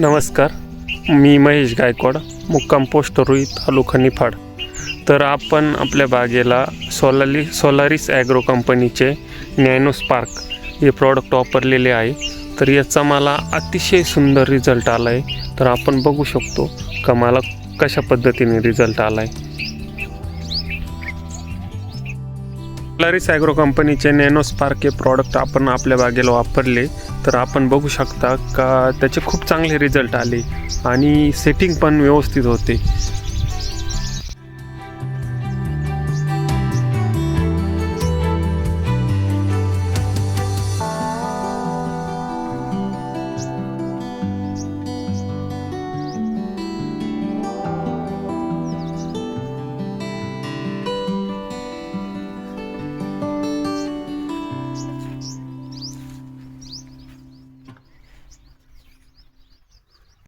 नमस्कार मी महेश गायकवाड मुक्काम पोस्ट रुई तालुका निफाड. तर आपण आपल्या बागेला सोलाली सोलारिस ॲग्रो कंपनीचे नॅनो स्पार्क हे प्रॉडक्ट वापरलेले आहे. तर याचा मला अतिशय सुंदर रिझल्ट आला आहे तर आपण बघू शकतो का मला कशा पद्धतीने रिझल्ट आला आहे सोलारिस ॲग्रो कंपनीचे नॅनो स्पार्क हे प्रॉडक्ट आपण आपल्या बागेला वापरले तर आपण बघू शकता का त्याचे खूप चांगले रिझल्ट आले आणि सेटिंग पण व्यवस्थित होते.